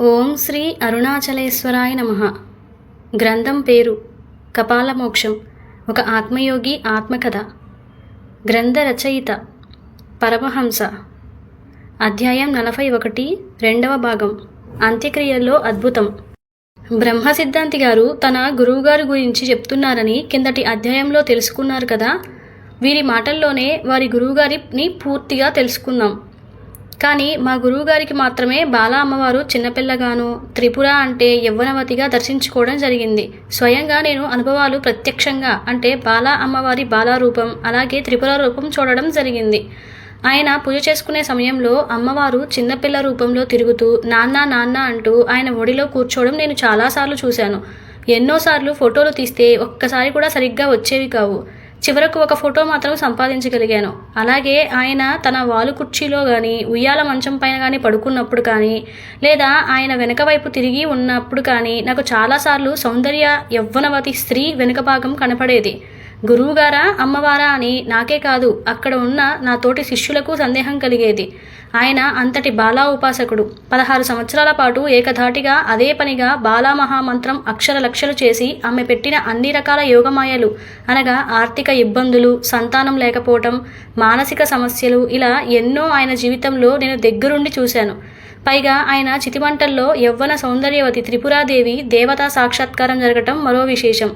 ఓం శ్రీ అరుణాచలేశ్వరాయ నమ. గ్రంథం పేరు కపాలమోక్షం ఒక ఆత్మయోగి ఆత్మకథ. గ్రంథ రచయిత పరమహంస. అధ్యాయం నలభై ఒకటి రెండవ భాగం అంత్యక్రియల్లో అద్భుతం. బ్రహ్మ సిద్ధాంతి గారు తన గురువుగారి గురించి చెప్తున్నారని కిందటి అధ్యాయంలో తెలుసుకున్నారు కదా. వీరి మాటల్లోనే వారి గురువుగారిని పూర్తిగా తెలుసుకుందాం కానీ మా గురువుగారికి మాత్రమే బాల అమ్మవారు చిన్నపిల్లగాను త్రిపుర అంటే యవ్వనవతిగా దర్శించుకోవడం జరిగింది. స్వయంగా నేను అనుభవాలు ప్రత్యక్షంగా అంటే బాల అమ్మవారి బాలారూపం అలాగే త్రిపుర రూపం చూడడం జరిగింది. ఆయన పూజ చేసుకునే సమయంలో అమ్మవారు చిన్నపిల్ల రూపంలో తిరుగుతూ నాన్న నాన్న అంటూ ఆయన ఒడిలో కూర్చోవడం నేను చాలాసార్లు చూశాను. ఎన్నోసార్లు ఫోటోలు తీస్తే ఒక్కసారి కూడా సరిగ్గా వచ్చేవి కావు. చివరకు ఒక ఫోటో మాత్రం సంపాదించగలిగాను. అలాగే ఆయన తన వాలు కుర్చీలో కానీ ఉయ్యాల మంచం పైన కానీ పడుకున్నప్పుడు కానీ లేదా ఆయన వెనుక వైపు తిరిగి ఉన్నప్పుడు కానీ నాకు చాలాసార్లు సౌందర్య యవ్వనవతి స్త్రీ వెనుక భాగం కనపడేది. గురువుగారా అమ్మవారా అని నాకే కాదు అక్కడ ఉన్న నా తోటి శిష్యులకు సందేహం కలిగేది. ఆయన అంతటి బాలా ఉపాసకుడు. పదహారు సంవత్సరాల పాటు ఏకధాటిగా అదే పనిగా బాలా మహామంత్రం అక్షర లక్షలు చేసి ఆమె పెట్టిన అన్ని రకాల యోగమాయలు అనగా ఆర్థిక ఇబ్బందులు సంతానం లేకపోవటం మానసిక సమస్యలు ఇలా ఎన్నో ఆయన జీవితంలో నేను దగ్గరుండి చూశాను. పైగా ఆయన చితిమంటల్లో యవ్వన సౌందర్యవతి త్రిపురాదేవి దేవతా సాక్షాత్కారం జరగటం మరో విశేషం.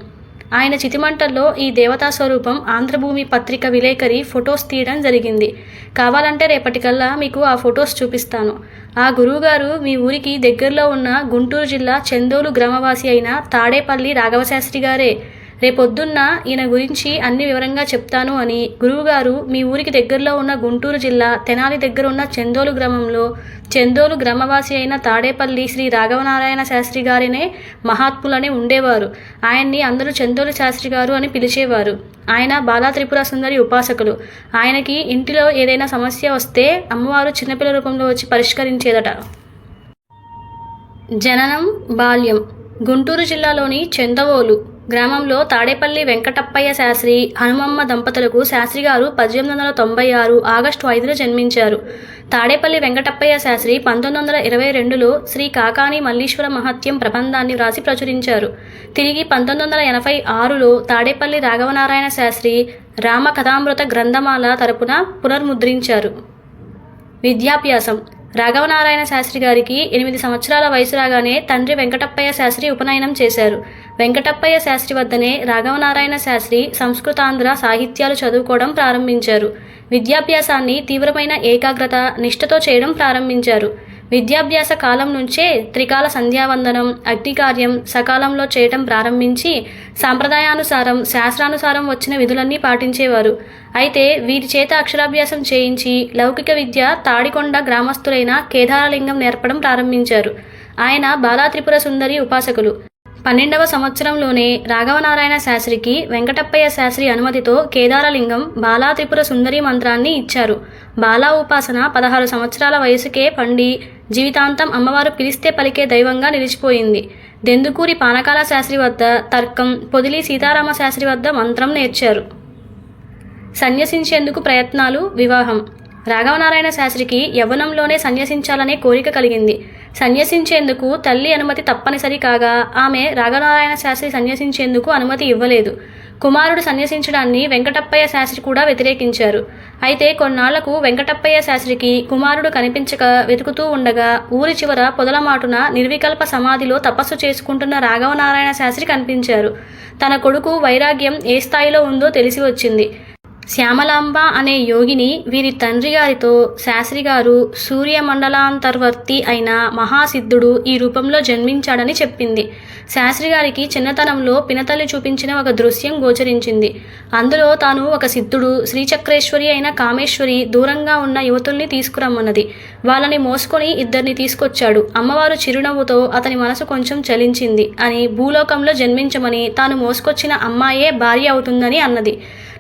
ఆయన చితిమంటల్లో ఈ దేవతా స్వరూపం ఆంధ్రభూమి పత్రిక విలేకరి ఫొటోస్ తీయడం జరిగింది. కావాలంటే రేపటికల్లా మీకు ఆ ఫొటోస్ చూపిస్తాను. ఆ గురువుగారు మీ ఊరికి దగ్గరలో ఉన్న గుంటూరు జిల్లా చందోలు గ్రామవాసి అయిన తాడేపల్లి రాఘవశాస్త్రి గారే. రేపొద్దున్న ఈయన గురించి అన్ని వివరంగా చెప్తాను అని గురువుగారు మీ ఊరికి దగ్గరలో ఉన్న గుంటూరు జిల్లా తెనాలి దగ్గర ఉన్న చందోలు గ్రామంలో చందోలు గ్రామవాసి అయిన తాడేపల్లి శ్రీ రాఘవనారాయణ శాస్త్రి గారినే మహాత్ములని ఉండేవారు. ఆయన్ని అందరూ చందోలు శాస్త్రి గారు అని పిలిచేవారు. ఆయన బాలా త్రిపుర సుందరి ఉపాసకులు. ఆయనకి ఇంటిలో ఏదైనా సమస్య వస్తే అమ్మవారు చిన్నపిల్ల రూపంలో వచ్చి పరిష్కరించేదట. జననం బాల్యం. గుంటూరు జిల్లాలోని చందవోలు. గ్రామంలో తాడేపల్లి వెంకటప్పయ్య శాస్త్రి హనుమమ్మ దంపతులకు శాస్త్రి గారు పద్దెనిమిది వందల తొంభై ఆరు ఆగస్టు ఐదున జన్మించారు. తాడేపల్లి వెంకటప్పయ్య శాస్త్రి పంతొమ్మిది వందల ఇరవై రెండులో శ్రీ కాకాని మల్లీశ్వర మహత్యం ప్రబంధాన్ని వ్రాసి ప్రచురించారు. తిరిగి పంతొమ్మిది వందల ఎనభై ఆరులో తాడేపల్లి రాఘవనారాయణ శాస్త్రి రామ కథామృత గ్రంథమాల తరపున పునర్ముద్రించారు. విద్యాభ్యాసం రాఘవనారాయణ శాస్త్రి గారికి ఎనిమిది సంవత్సరాల వయసు రాగానే తండ్రి వెంకటప్పయ్య శాస్త్రి ఉపనయనం చేశారు. వెంకటప్పయ్య శాస్త్రి వద్దనే రాఘవనారాయణ శాస్త్రి సంస్కృతాంధ్ర సాహిత్యాలు చదువుకోవడం ప్రారంభించారు. విద్యాభ్యాసాన్ని తీవ్రమైన ఏకాగ్రత నిష్ఠతో చేయడం ప్రారంభించారు. విద్యాభ్యాస కాలం నుంచే త్రికాల సంధ్యావందనం అగ్నికార్యం సకాలంలో చేయటం ప్రారంభించి సాంప్రదాయానుసారం శాస్త్రానుసారం వచ్చిన విధులన్నీ పాటించేవారు. అయితే వీరి చేత అక్షరాభ్యాసం చేయించి లౌకిక విద్య తాడికొండ గ్రామస్తులైన కేదారలింగం నేర్పడం ప్రారంభించారు. ఆయన బాలా త్రిపుర సుందరి ఉపాసకులు. పన్నెండవ సంవత్సరంలోనే రాఘవనారాయణ శాస్త్రికి వెంకటప్పయ్య శాస్త్రి అనుమతితో కేదారలింగం బాలా త్రిపుర సుందరి మంత్రాన్ని ఇచ్చారు. బాలా ఉపాసన పదహారు సంవత్సరాల వయసుకే పండి జీవితాంతం అమ్మవారు పిలిస్తే పలికే దైవంగా నిలిచిపోయింది. దెందుకూరి పానకాల శాస్త్రి వద్ద తర్కం పొదిలి సీతారామ శాస్త్రి వద్ద మంత్రం నేర్చారు. సన్యసించేందుకు ప్రయత్నాలు వివాహం. రాఘవనారాయణ శాస్త్రికి యవ్వనంలోనే సన్యసించాలనే కోరిక కలిగింది. సన్యసించేందుకు తల్లి అనుమతి తప్పనిసరి కాగా ఆమె రాఘవనారాయణ శాస్త్రి సన్యసించేందుకు అనుమతి ఇవ్వలేదు. కుమారుడు సన్యసించడాన్ని వెంకటప్పయ్య శాస్త్రి కూడా వ్యతిరేకించారు. అయితే కొన్నాళ్ళకు వెంకటప్పయ్య శాస్త్రికి కుమారుడు కనిపించక వెతుకుతూ ఉండగా ఊరి చివర పొదలమాటున నిర్వికల్ప సమాధిలో తపస్సు చేసుకుంటున్న రాఘవనారాయణ శాస్త్రి కనిపించారు. తన కొడుకు వైరాగ్యం ఏ స్థాయిలో ఉందో తెలిసి వచ్చింది. శ్యామలాంబ అనే యోగిని వీరి తండ్రి గారితో శాస్త్రి గారు సూర్యమండలాంతర్వర్తి అయిన మహాసిద్ధుడు ఈ రూపంలో జన్మించాడని చెప్పింది. శాస్త్రి గారికి చిన్నతనంలో పినతల్లి చూపించిన ఒక దృశ్యం గోచరించింది. అందులో తాను ఒక సిద్ధుడు శ్రీచక్రేశ్వరి అయిన కామేశ్వరి దూరంగా ఉన్న యువతుల్ని తీసుకురమ్మన్నది. వాళ్ళని మోసుకొని ఇద్దరిని తీసుకొచ్చాడు. అమ్మవారు చిరునవ్వుతో అతని మనసు కొంచెం చలించింది అని భూలోకంలో జన్మించమని తాను మోసుకొచ్చిన అమ్మాయే భార్య అవుతుందని అన్నది.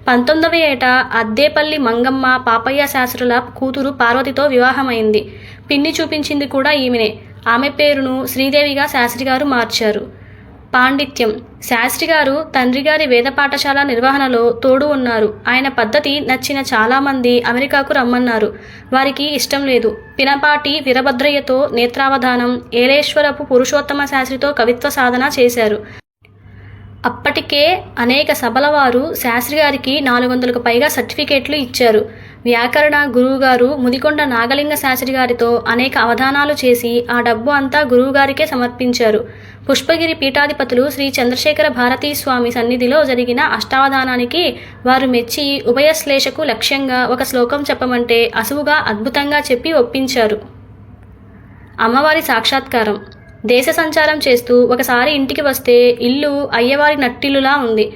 పంతొమ్మిదవ ఏట అద్దేపల్లి మంగమ్మ పాపయ్య శాస్త్రుల కూతురు పార్వతితో వివాహమైంది. పిన్ని చూపించింది కూడా ఈమెనే. ఆమె పేరును శ్రీదేవిగా శాస్త్రి గారు మార్చారు. పాండిత్యం. శాస్త్రి గారు తండ్రి గారి వేద పాఠశాల నిర్వహణలో తోడు ఉన్నారు. ఆయన పద్ధతి నచ్చిన చాలామంది అమెరికాకు రమ్మన్నారు. వారికి ఇష్టం లేదు. పినపాటి వీరభద్రయ్యతో నేత్రావధానం ఏలేశ్వరపు పురుషోత్తమ శాస్త్రితో కవిత్వ సాధన చేశారు. అప్పటికే అనేక సభల వారు శాస్త్రి గారికి నాలుగు వందలకు పైగా సర్టిఫికేట్లు ఇచ్చారు. వ్యాకరణ గురువుగారు ముదికొండ నాగలింగ శాస్త్రి గారితో అనేక అవధానాలు చేసి ఆ డబ్బు అంతా గురువుగారికే సమర్పించారు. పుష్పగిరి పీఠాధిపతులు శ్రీ చంద్రశేఖర భారతీ స్వామి సన్నిధిలో జరిగిన అష్టావధానానికి వారు మెచ్చి ఉభయశ్లేషకు లక్ష్యంగా ఒక శ్లోకం చెప్పమంటే అసువుగా అద్భుతంగా చెప్పి ఒప్పించారు. అమ్మవారి సాక్షాత్కారం. దేశ సంచారం చేస్తూ ఒకసారి ఇంటికి వస్తే ఇల్లు అయ్యవారి నట్టిల్లులా ఉంది.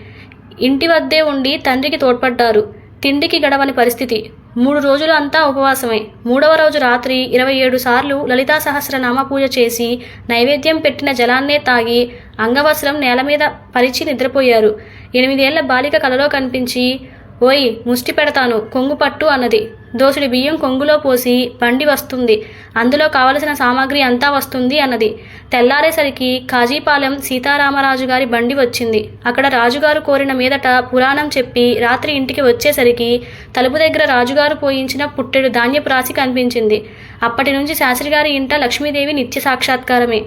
ఇంటి వద్దే ఉండి తండ్రికి తోడ్పడ్డారు. తిండికి గడవని పరిస్థితి. మూడు రోజులు అంతా ఉపవాసమే. మూడవ రోజు రాత్రి ఇరవై ఏడు సార్లు లలితా సహస్రనామ పూజ చేసి నైవేద్యం పెట్టిన జలాన్నే తాగి అంగవస్త్రం నేల మీద పరిచి నిద్రపోయారు. ఎనిమిదేళ్ళ బాలిక కలలో కనిపించి ఓయ్ ముష్టి పెడతాను కొంగు పట్టు అన్నది. దోసుడి బియ్యం కొంగులో పోసి బండి వస్తుంది. అందులో కావలసిన సామాగ్రి అంతా వస్తుంది అన్నది. తెల్లారేసరికి కాజీపాలెం సీతారామరాజు గారి బండి వచ్చింది. అక్కడ రాజుగారు కోరిన మీదట పురాణం చెప్పి రాత్రి ఇంటికి వచ్చేసరికి తలుపు దగ్గర రాజుగారు పోయించిన పుట్టెడు ధాన్యపు రాశి కనిపించింది. అప్పటి నుంచి శాస్త్రి గారి ఇంట లక్ష్మీదేవి నిత్య సాక్షాత్కారమే.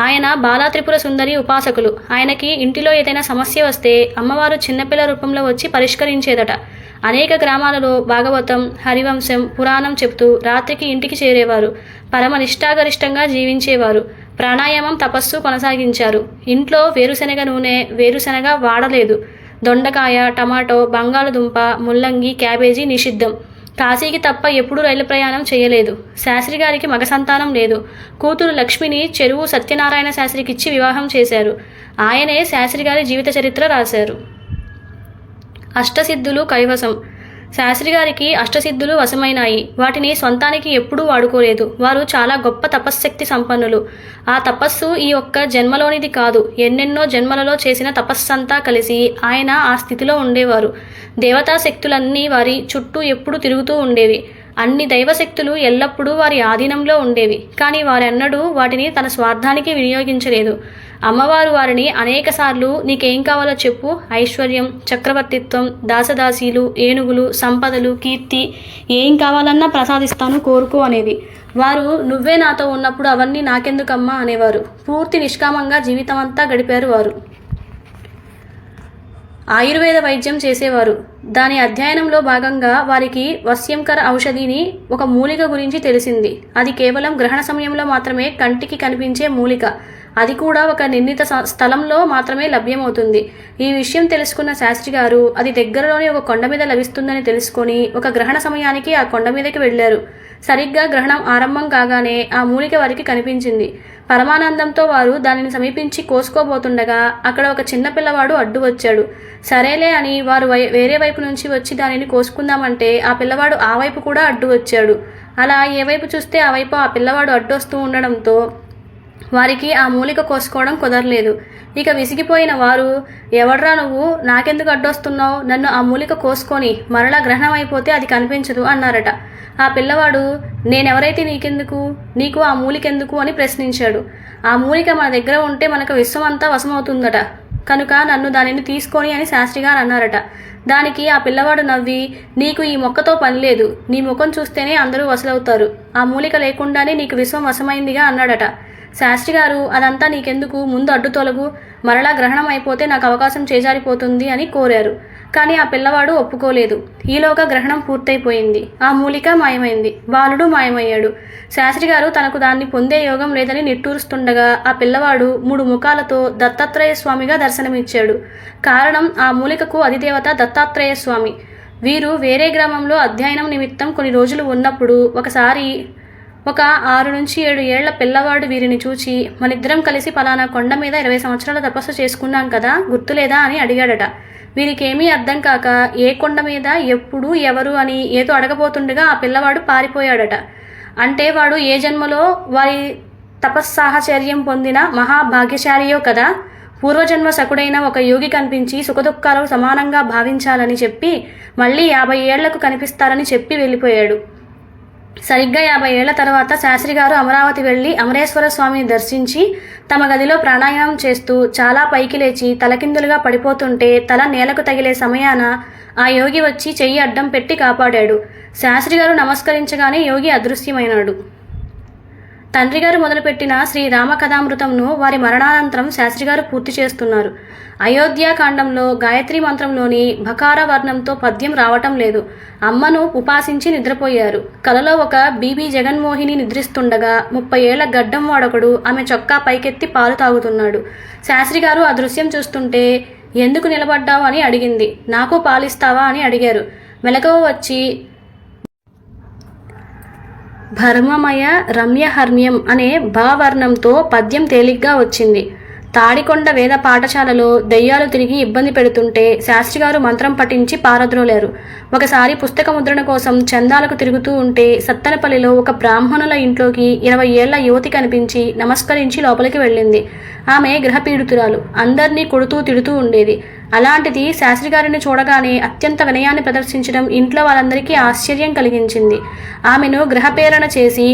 ఆయన బాలాత్రిపుర సుందరి ఉపాసకులు. ఆయనకి ఇంటిలో ఏదైనా సమస్య వస్తే అమ్మవారు చిన్నపిల్ల రూపంలో వచ్చి పరిష్కరించేదట. అనేక గ్రామాలలో భాగవతం హరివంశం పురాణం చెప్తూ రాత్రికి ఇంటికి చేరేవారు. పరమ నిష్ఠాగరిష్టంగా జీవించేవారు. ప్రాణాయామం తపస్సు కొనసాగించారు. ఇంట్లో వేరుశనగ నూనె వేరుశనగ వాడలేదు. దొండకాయ టమాటో బంగాళదుంప ముల్లంగి క్యాబేజీ నిషిద్ధం. కాశీకి తప్ప ఎప్పుడూ రైలు ప్రయాణం చేయలేదు. శాస్త్రి గారికి మగ సంతానం లేదు. కూతురు లక్ష్మిని చెరువు సత్యనారాయణ శాస్త్రికిచ్చి వివాహం చేశారు. ఆయనే శాస్త్రి గారి జీవిత చరిత్ర రాశారు. అష్టసిద్ధులు కైవసం. శాస్త్రి గారికి అష్టసిద్ధులు వశమైనాయి. వాటిని సొంతానికి ఎప్పుడూ వాడుకోలేదు. వారు చాలా గొప్ప తపశ్శక్తి సంపన్నులు. ఆ తపస్సు ఈ ఒక్క జన్మలోనిది కాదు. ఎన్నెన్నో జన్మలలో చేసిన తపస్సంతా కలిసి ఆయన ఆ స్థితిలో ఉండేవారు. దేవతా శక్తులన్నీ వారి చుట్టూ ఎప్పుడూ తిరుగుతూ ఉండేవి. అన్ని దైవశక్తులు ఎల్లప్పుడూ వారి ఆధీనంలో ఉండేవి. కానీ వారెన్నడూ వాటిని తన స్వార్థానికి వినియోగించలేదు. అమ్మవారు వారిని అనేకసార్లు నీకేం కావాలో చెప్పు. ఐశ్వర్యం చక్రవర్తిత్వం దాసదాసీలు ఏనుగులు సంపదలు కీర్తి ఏం కావాలన్నా ప్రసాదిస్తాను కోరుకో అనేది వారు నువ్వే నాతో ఉన్నప్పుడు అవన్నీ నాకెందుకమ్మా అనేవారు. పూర్తి నిష్కామంగా జీవితమంతా గడిపారు వారు. ఆయుర్వేద వైద్యం చేసేవారు. దాని అధ్యయనంలో భాగంగా వారికి వస్యంకర ఔషధిని ఒక మూలిక గురించి తెలిసింది. అది కేవలం గ్రహణ సమయంలో మాత్రమే కంటికి కనిపించే మూలిక. అది కూడా ఒక నిర్ణీత స్థలంలో మాత్రమే లభ్యమవుతుంది. ఈ విషయం తెలుసుకున్న శాస్త్రి గారు అది దగ్గరలోని ఒక కొండ మీద లభిస్తుందని తెలుసుకొని ఒక గ్రహణ సమయానికి ఆ కొండ మీదకి వెళ్ళారు. సరిగ్గా గ్రహణం ఆరంభం కాగానే ఆ మూలిక వారికి కనిపించింది. పరమానందంతో వారు దానిని సమీపించి కోసుకోబోతుండగా అక్కడ ఒక చిన్న పిల్లవాడు అడ్డు వచ్చాడు. సరేలే అని వారు వై- వేరే వైపు నుంచి వచ్చి దానిని కోసుకుందామంటే ఆ పిల్లవాడు ఆ వైపు కూడా అడ్డు వచ్చాడు. అలా ఏ వైపు చూస్తే ఆ వైపు ఆ పిల్లవాడు అడ్డొస్తూ ఉండడంతో వారికి ఆ మూలిక కోసుకోవడం కుదరలేదు. ఇక విసిగిపోయిన వారు ఎవడ్రా నువ్వు? నాకెందుకు అడ్డొస్తున్నావు? నన్ను ఆ మూలిక కోసుకొని మరలా గ్రహణం అయిపోతే అది కనిపించదు అన్నారట. ఆ పిల్లవాడు నేనెవరైతే నీకెందుకు? నీకు ఆ మూలికెందుకు? అని ప్రశ్నించాడు. ఆ మూలిక మన దగ్గర ఉంటే మనకు విశ్వం అంతా వశమవుతుందట. కనుక నన్ను దానిని తీసుకొని అని శాస్త్రి గారు అన్నారట. దానికి ఆ పిల్లవాడు నవ్వి నీకు ఈ మొక్కతో పని లేదు. నీ ముఖం చూస్తేనే అందరూ వసలవుతారు ఆ మూలిక లేకుండానే నీకు విశ్వం వశమైందిగా అన్నాడట. శాస్త్రి గారు అదంతా నీకెందుకు? ముందు అడ్డు తొలగు. మరలా గ్రహణం అయిపోతే నాకు అవకాశం చేజారిపోతుంది అని కోరారు. కానీ ఆ పిల్లవాడు ఒప్పుకోలేదు. ఈలోగా గ్రహణం పూర్తయిపోయింది. ఆ మూలిక మాయమైంది. బాలుడు మాయమయ్యాడు. శాస్త్రి గారు తనకు దాన్ని పొందే యోగం లేదని నిట్టూరుస్తుండగా ఆ పిల్లవాడు మూడు ముఖాలతో దత్తాత్రేయ స్వామిగా దర్శనమిచ్చాడు. కారణం ఆ మూలికకు అధిదేవత దత్తాత్రేయ స్వామి. వీరు వేరే గ్రామంలో అధ్యయనం నిమిత్తం కొన్ని రోజులు ఉన్నప్పుడు ఒకసారి ఒక ఆరు నుంచి ఏడు ఏళ్ళ పిల్లవాడు వీరిని చూచి మనిద్దరం కలిసి పలానా కొండ మీద ఇరవై సంవత్సరాల తపస్సు చేసుకున్నాం కదా గుర్తులేదా? అని అడిగాడట. వీరికేమీ అర్థం కాక ఏ కొండ మీద ఎప్పుడు ఎవరు అని ఏదో అడగబోతుండగా ఆ పిల్లవాడు పారిపోయాడట. అంటే వాడు ఏ జన్మలో వారి తపస్సాహచర్యం పొందిన మహాభాగ్యశాలియో కదా? పూర్వజన్మ సకుడైన ఒక యోగి కనిపించి సుఖదుఖాలు సమానంగా భావించాలని చెప్పి మళ్ళీ యాభై ఏళ్ళకు కనిపిస్తారని చెప్పి వెళ్ళిపోయాడు. సరిగ్గా యాభై ఏళ్ళ తర్వాత శాస్త్రి గారు అమరావతి వెళ్ళి అమరేశ్వర స్వామిని దర్శించి తమ గదిలో ప్రాణాయామం చేస్తూ చాలా పైకి లేచి తలకిందులుగా పడిపోతుంటే తల నేలకు తగిలే సమయాన ఆ యోగి వచ్చి చెయ్యి అడ్డం పెట్టి కాపాడాడు. శాస్త్రి గారు నమస్కరించగానే యోగి అదృశ్యమైనాడు. తండ్రి గారు మొదలుపెట్టిన శ్రీ రామకథామృతంను వారి మరణానంతరం శాస్త్రి గారు పూర్తి చేస్తున్నారు. అయోధ్యాకాండంలో గాయత్రి మంత్రంలోని భకార వర్ణంతో పద్యం రావటం లేదు. అమ్మను ఉపాసించి నిద్రపోయారు. కలలో ఒక బీబీ జగన్మోహిని నిద్రిస్తుండగా ముప్పై ఏళ్ళ గడ్డం వాడొకడు ఆమె చొక్కా పైకెత్తి పాలు తాగుతున్నాడు. శాస్త్రి గారు ఆ దృశ్యం చూస్తుంటే ఎందుకు నిలబడ్డావు? అని అడిగింది. నాకు పాలిస్తావా? అని అడిగారు. మెలకువ వచ్చి భర్మమయ రమ్యహర్మ్యం అనే భావర్ణంతో పద్యం తేలిగ్గా వచ్చింది. తాడికొండ వేద పాఠశాలలో దెయ్యాలు తిరిగి ఇబ్బంది పెడుతుంటే శాస్త్రిగారు మంత్రం పఠించి పారద్రోలేరు. ఒకసారి పుస్తక ముద్రణ కోసం చందాలకు తిరుగుతూ ఉంటే సత్తనపల్లిలో ఒక బ్రాహ్మణుల ఇంట్లోకి ఇరవై ఏళ్ళ యువతి కనిపించి నమస్కరించి లోపలికి వెళ్ళింది. ఆమె గ్రహపీడితురాలు అందరినీ కొడుతూ తిడుతూ ఉండేది. అలాంటిది శాస్త్రి గారిని చూడగానే అత్యంత వినయాన్ని ప్రదర్శించడం ఇంట్లో వాళ్ళందరికీ ఆశ్చర్యం కలిగించింది. ఆమెను గ్రహపేరణ చేసి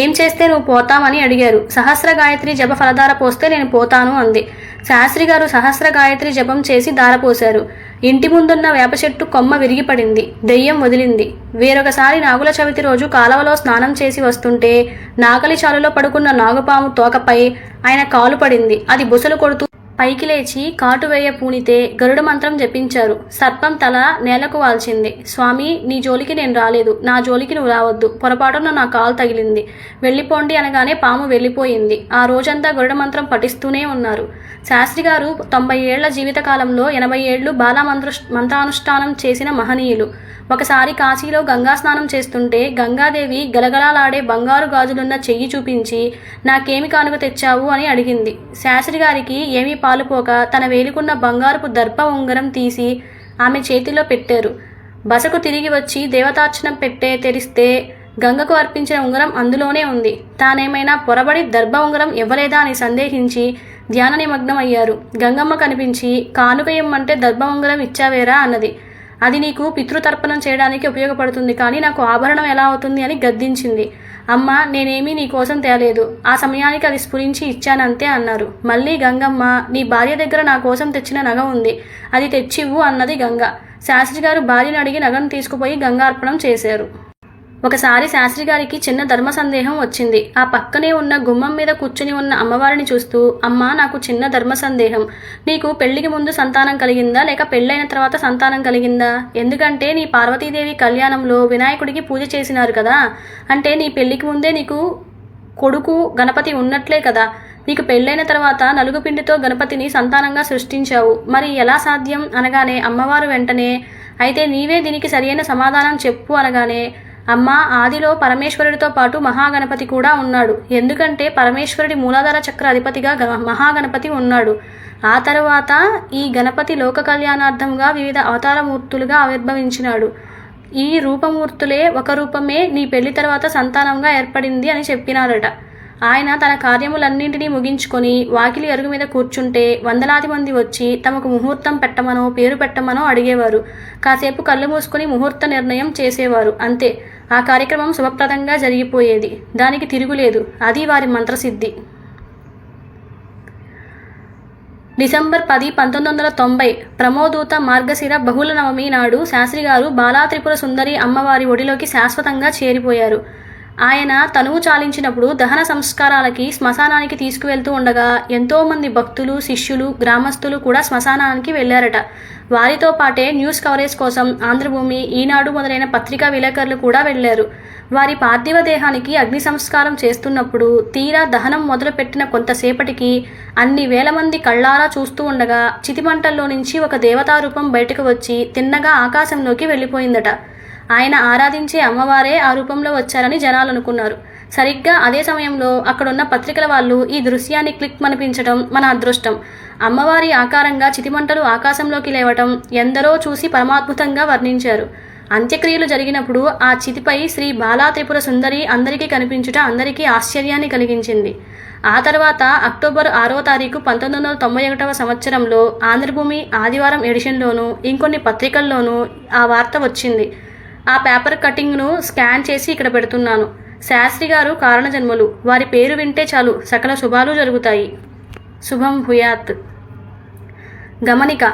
ఏం చేస్తే నువ్వు పోతామని అడిగారు. సహస్ర గాయత్రి జప ఫలధార పోస్తే నేను పోతాను అంది. శాస్త్రి గారు సహస్ర గాయత్రి జపం చేసి దారపోశారు ఇంటి ముందున్న వేప చెట్టు కొమ్మ విరిగిపడింది. దెయ్యం వదిలింది. వేరొకసారి నాగుల చవితి రోజు కాలవలో స్నానం చేసి వస్తుంటే నాగలి చాలులో పడుకున్న నాగుపాము తోకపై ఆయన కాలు పడింది. అది బుసలు కొడుతూ పైకి లేచి కాటు వేయ పూనితే గరుడ మంత్రం జపించారు. సర్పం తల నేలకు వాల్చింది. స్వామి నీ జోలికి నేను రాలేదు. నా జోలికి నువ్వు రావద్దు. పొరపాటున నా కాలు తగిలింది. వెళ్ళిపోండి అనగానే పాము వెళ్ళిపోయింది. ఆ రోజంతా గరుడ మంత్రం పఠిస్తూనే ఉన్నారు. శాస్త్రి గారు తొంభై ఏళ్ళ జీవితకాలంలో ఎనభై ఏళ్ళు బాల మంత్ర మంత్రానుష్ఠానం చేసిన మహనీయులు. ఒకసారి కాశీలో గంగా స్నానం చేస్తుంటే గంగాదేవి గలగలలాడే బంగారు గాజులున్న చెయ్యి చూపించి నాకేమి కానుక తెచ్చావు? అని అడిగింది. శాస్త్రి గారికి ఏమీ పాలుపోక తన వేలుకున్న బంగారుపు దర్భ ఉంగరం తీసి ఆమె చేతిలో పెట్టారు. బసకు తిరిగి వచ్చి దేవతార్చనం పెట్టే తెరిస్తే గంగకు అర్పించిన ఉంగరం అందులోనే ఉంది. తానేమైనా పొరబడి దర్భ ఉంగరం ఇవ్వలేదా? అని సందేహించి ధ్యాన నిమగ్నం అయ్యారు గంగమ్మ కనిపించి కానుక ఇమ్మంటే దర్భ ఉంగరం ఇచ్చావేరా? అన్నది. అది నీకు పితృతర్పణం చేయడానికి ఉపయోగపడుతుంది కానీ నాకు ఆభరణం ఎలా అవుతుంది అని గద్దించింది. అమ్మ నేనేమీ నీ కోసం తేలేదు. ఆ సమయానికి అది స్ఫురించి ఇచ్చానంతే అన్నారు. మళ్ళీ గంగమ్మ నీ భార్య దగ్గర నా కోసం తెచ్చిన నగ ఉంది. అది తెచ్చివ్వు అన్నది గంగ. శాస్త్రి గారు భార్యను అడిగి నగను తీసుకుపోయి గంగార్పణం చేశారు. ఒకసారి శాస్త్రి గారికి చిన్న ధర్మ సందేహం వచ్చింది. ఆ పక్కనే ఉన్న గుమ్మం మీద కూర్చుని ఉన్న అమ్మవారిని చూస్తూ అమ్మ నాకు చిన్న ధర్మ సందేహం. నీకు పెళ్ళికి ముందు సంతానం కలిగిందా? లేక పెళ్ళైన తర్వాత సంతానం కలిగిందా? ఎందుకంటే నీ పార్వతీదేవి కళ్యాణంలో వినాయకుడికి పూజ చేసినారు కదా. అంటే నీ పెళ్ళికి ముందే నీకు కొడుకు గణపతి ఉన్నట్లే కదా. నీకు పెళ్ళైన తర్వాత నలుగు పిండితో గణపతిని సంతానంగా సృష్టించావు. మరి ఎలా సాధ్యం? అనగానే అమ్మవారు వెంటనే అయితే నీవే దీనికి సరియైన సమాధానం చెప్పు అనగానే అమ్మ ఆదిలో పరమేశ్వరుడితో పాటు మహాగణపతి కూడా ఉన్నాడు. ఎందుకంటే పరమేశ్వరుడి మూలాధార చక్ర అధిపతిగా గ- మహాగణపతి ఉన్నాడు. ఆ తరువాత ఈ గణపతి లోక కళ్యాణార్థంగా వివిధ అవతారమూర్తులుగా ఆవిర్భవించినాడు. ఈ రూపమూర్తులే ఒక రూపమే నీ పెళ్ళి తర్వాత సంతానంగా ఏర్పడింది అని చెప్పినారట. ఆయన తన కార్యములన్నింటినీ ముగించుకొని వాకిలి అరుగు మీద కూర్చుంటే వందలాది మంది వచ్చి తమకు ముహూర్తం పెట్టమనో పేరు పెట్టమనో అడిగేవారు. కాసేపు కళ్ళు మూసుకొని ముహూర్త నిర్ణయం చేసేవారు. అంతే. ఆ కార్యక్రమం శుభప్రదంగా జరిగిపోయేది. దానికి తిరుగులేదు. అది వారి మంత్రసిద్ధి. డిసెంబర్ పది పంతొమ్మిది వందల తొంభై ప్రమోదూత మార్గశిర బహుళ నవమి నాడు శాస్త్రి గారు బాలా త్రిపుర సుందరి అమ్మవారి ఒడిలోకి శాశ్వతంగా చేరిపోయారు. ఆయన తనువు చాలించినప్పుడు దహన సంస్కారాలకి శ్మశానానికి తీసుకువెళ్తూ ఉండగా ఎంతోమంది భక్తులు శిష్యులు గ్రామస్తులు కూడా శ్మశానానికి వెళ్ళారట వారితో పాటే న్యూస్ కవరేజ్ కోసం ఆంధ్రభూమి ఈనాడు మొదలైన పత్రికా విలేకరులు కూడా వెళ్ళారు వారి పార్థివ దేహానికి అగ్ని సంస్కారం చేస్తున్నప్పుడు తీరా దహనం మొదలుపెట్టిన కొంతసేపటికి అన్ని వేల మంది కళ్ళారా చూస్తూ ఉండగా చితిమంటల్లో నుంచి ఒక దేవతారూపం బయటకు వచ్చి తిన్నగా ఆకాశంలోకి వెళ్ళిపోయిందట. ఆయన ఆరాధించే అమ్మవారే ఆ రూపంలో వచ్చారని జనాలు అనుకున్నారు. సరిగ్గా అదే సమయంలో అక్కడున్న పత్రికల వాళ్ళు ఈ దృశ్యాన్ని క్లిక్ మనిపించడం మన అదృష్టం. అమ్మవారి ఆకారంగా చితిమంటలు ఆకాశంలోకి లేవటం ఎందరో చూసి పరమాద్భుతంగా వర్ణించారు. అంత్యక్రియలు జరిగినప్పుడు ఆ చితిపై శ్రీ బాలా త్రిపుర సుందరి అందరికీ కనిపించుట అందరికీ ఆశ్చర్యాన్ని కలిగించింది. ఆ తర్వాత అక్టోబర్ ఆరో తారీఖు పంతొమ్మిది వందల తొంభై ఒకటవ సంవత్సరంలో ఆంధ్రభూమి ఆదివారం ఎడిషన్లోనూ ఇంకొన్ని పత్రికల్లోనూ ఆ వార్త వచ్చింది. ఆ పేపర్ కటింగ్ను స్కాన్ చేసి ఇక్కడ పెడుతున్నాను. శాస్త్రి గారు కారణజన్మలు. వారి పేరు వింటే చాలు. సకల శుభాలు జరుగుతాయి. శుభం భూయాత్. గమనిక.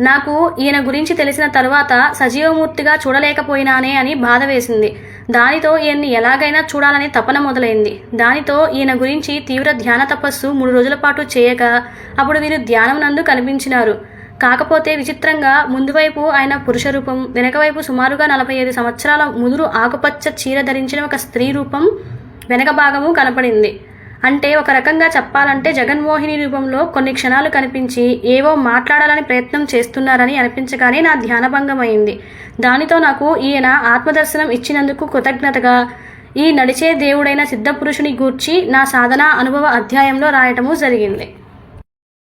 నాకు ఈయన గురించి తెలిసిన తర్వాత సజీవమూర్తిగా చూడలేకపోయినానే అని బాధ వేసింది. దానితో ఈయన్ని ఎలాగైనా చూడాలని తపన మొదలైంది. దానితో ఈయన గురించి తీవ్ర ధ్యాన తపస్సు మూడు రోజుల పాటు చేయగా అప్పుడు వీరు ధ్యానం నందు కనిపించినారు. కాకపోతే విచిత్రంగా ముందు వైపు ఆయన పురుష రూపం వెనకవైపు సుమారుగా నలభై ఐదు సంవత్సరాల ముదురు ఆకుపచ్చ చీర ధరించిన ఒక స్త్రీ రూపం వెనక భాగము కనపడింది. అంటే ఒక రకంగా చెప్పాలంటే జగన్మోహిని రూపంలో కొన్ని క్షణాలు కనిపించి ఏవో మాట్లాడాలని ప్రయత్నం చేస్తున్నారని అనిపించగానే నా ధ్యానభంగం అయింది దానితో నాకు ఈయన ఆత్మదర్శనం ఇచ్చినందుకు కృతజ్ఞతగా ఈ నడిచే దేవుడైన సిద్ధపురుషుని గూర్చి నా సాధనా అనుభవ అధ్యాయంలో రాయటము జరిగింది.